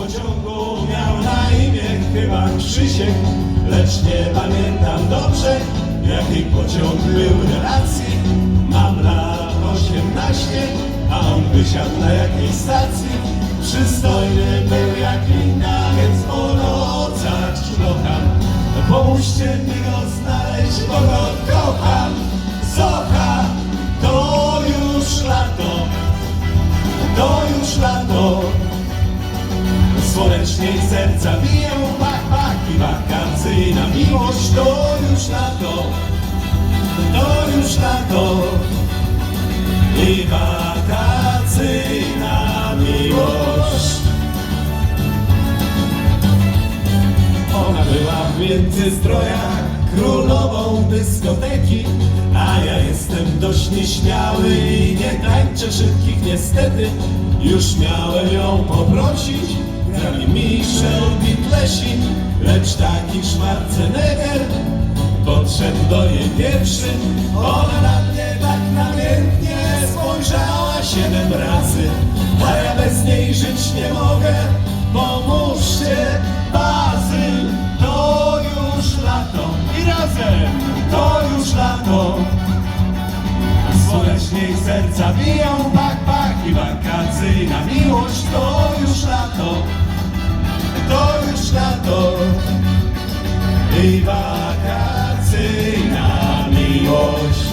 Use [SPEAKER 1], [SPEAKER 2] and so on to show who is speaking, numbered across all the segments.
[SPEAKER 1] pociągu miał na imię chyba Krzysiek, lecz nie pamiętam dobrze, jaki pociąg był relacji. Mam lat 18, a on wysiadł na jakiejś stacji. Przystojny był jak inna, więc po nocach szlocham. Pomóżcie mi go znaleźć, bo go kocham. Zocha, Słoneczniej serca biją pach, pach i wakacyjna miłość to już lato, to już lato i wakacyjna miłość. Ona była w międzystrojach królową dyskoteki, a ja jestem dość nieśmiały i nie tańczę szybkich niestety. Już miałem ją poprosić, gra mi Michel Bitlesi, lecz taki Schwarzenegger podszedł do jej pierwszy. Ona na mnie tak namiętnie spojrzała siedem razy, a ja bez niej żyć nie mogę. Pomóżcie, Bazyl, to już lato i razem to już lato. Słoneczniej serca biją pak, pak i wakacyjna miłość to już wakacyjna miłość.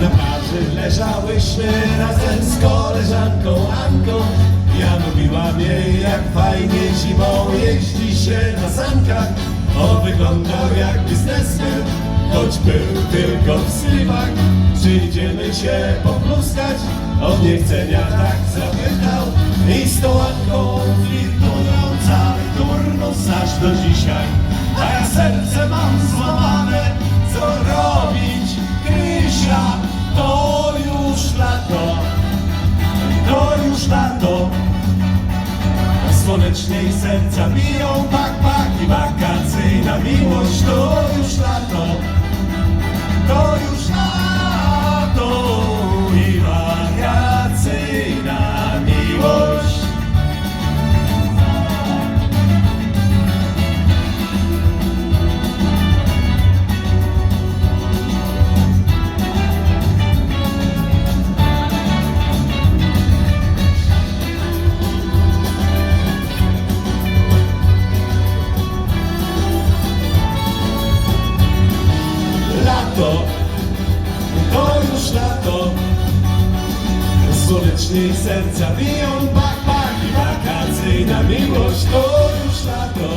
[SPEAKER 1] Na plaży leżałyśmy razem z koleżanką Anką. Ja mówiłam jej, jak fajnie zimą jeździ się na sankach. On wyglądał jak biznesmen, choć był tylko w slipach. Czy idziemy się popluskać? Od niechcenia tak zapytał. I z do dzisiaj. A ja serce mam złamane, co robić? Krysia, to już lato, to już lato. Słoneczniej serca biją Słoneczniej serca biją pak, pak i wakacyjna miłość To już lato,